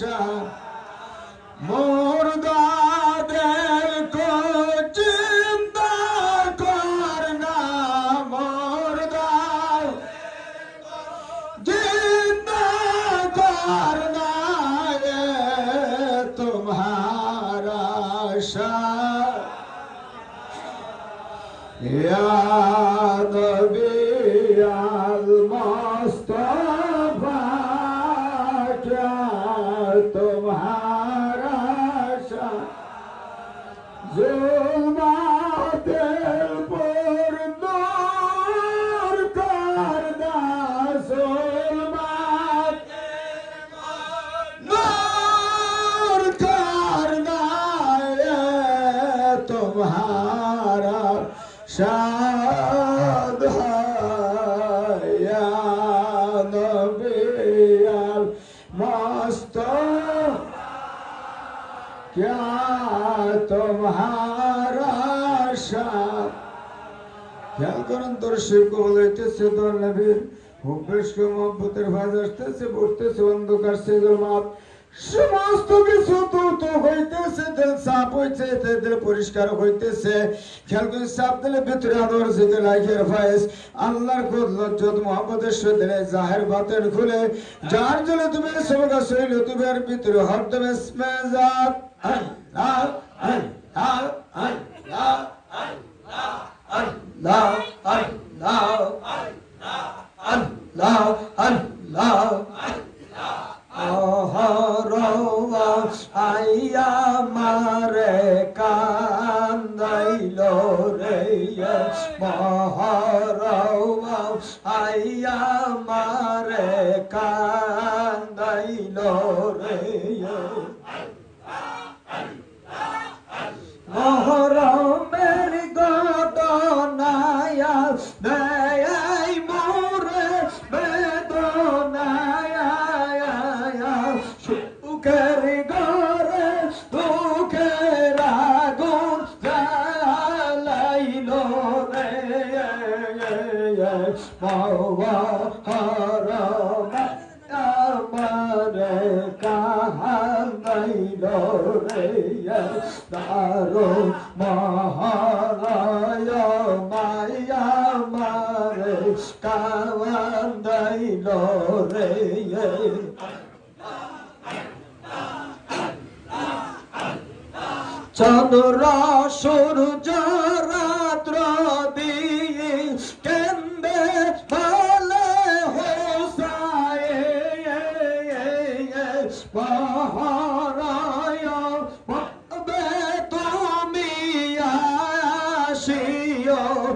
আশা, মোর দাদের কো চিন্তা কর না, মোর জিন্দা কর না তোমারা আশা। ইয়া নবী খেয়াল করেন তোর বলাইতেছে তোর নবীর মহব্বতের ভাজ আসতেছে পড়তেছে অন্ধকার মাপ সমস্ত কিছু তো তো হইতেছে সাপ হইছে পরিষ্কার হইতেছে খেয়াল করে সাপ দিলে ভিতরে আদর জিকে লাইকের আল্লাহর খুদ লজ্জত মোহাম্মদের সদিলে জাহের বাতের খুলে যার জন্য তুমি শৈল তুমি ভিতরে হরদমে স্মেজাত আল্লাহ আল্লাহ আল্লাহ আল্লাহ আল্লাহ আল্লাহ আল্লাহ অহরওয়া আইয়া মারে কান্দাইল বাবা হরমা আমারে কাহাইল রে দারো মহারায় মায়া মারে কান্দাইল রে চন্দ্র সূর্য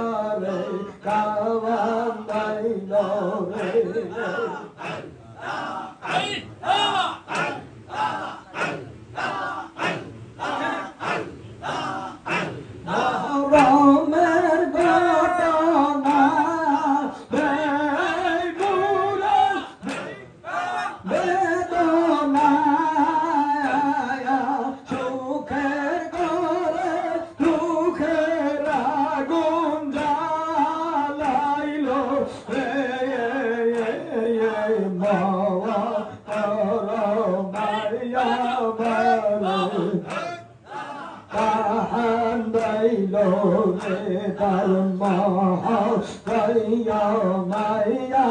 মারে কাহান্দাইল রে গাইলো রে তার মহাইয়া মাইয়া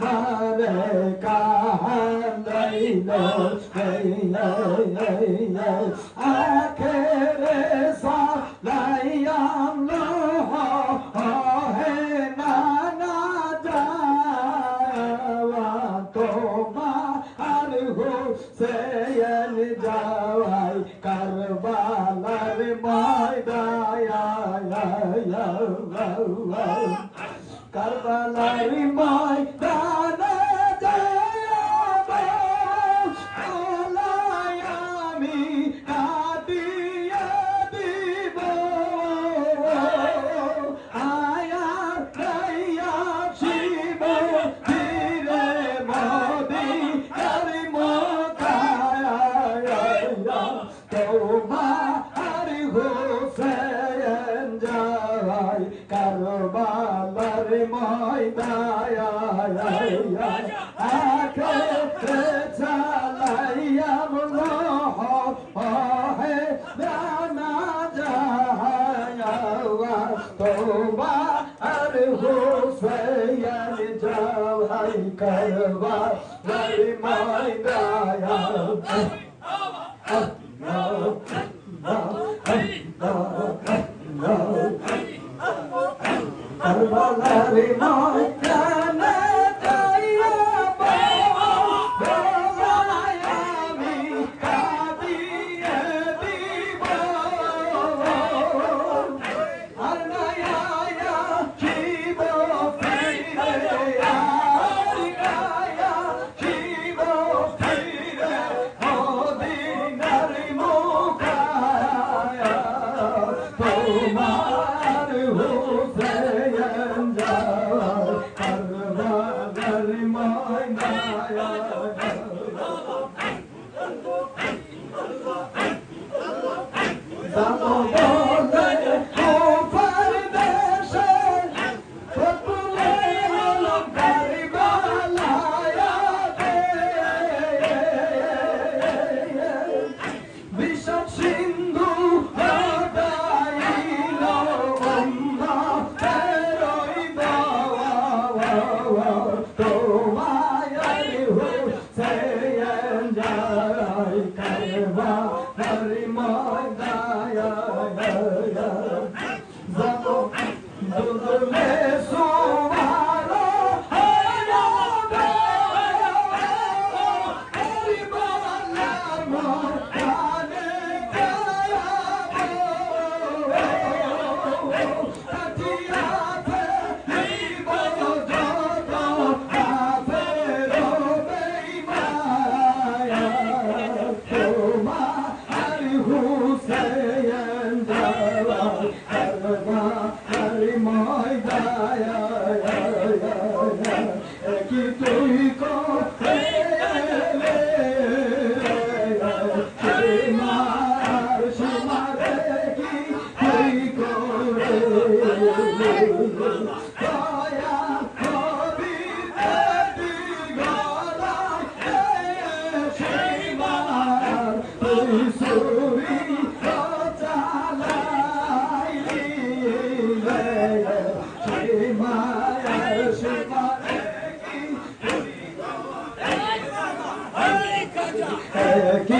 মারে কাহাইলো আখেরে সালাইয়াম হে নানা যাওয়া তোমার কারও বাবার ময়দায় আখে চালাইয়া হে দানা যাওয়া তোমার হুসেন যাওয়াই করবা ময়দায় No, no, no, no, no. ಸರ್ವಲವಿಮೋಕ್ಷ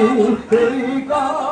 Hey God.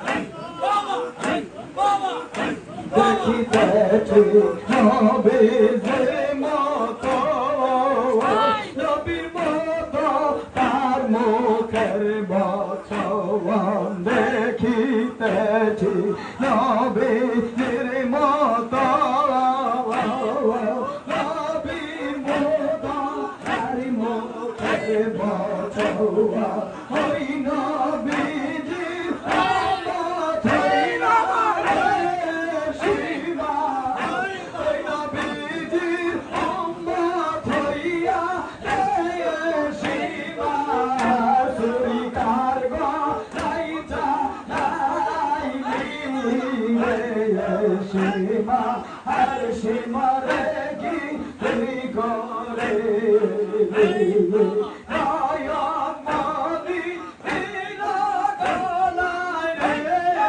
নয়ন মনি নীলা গলায় রে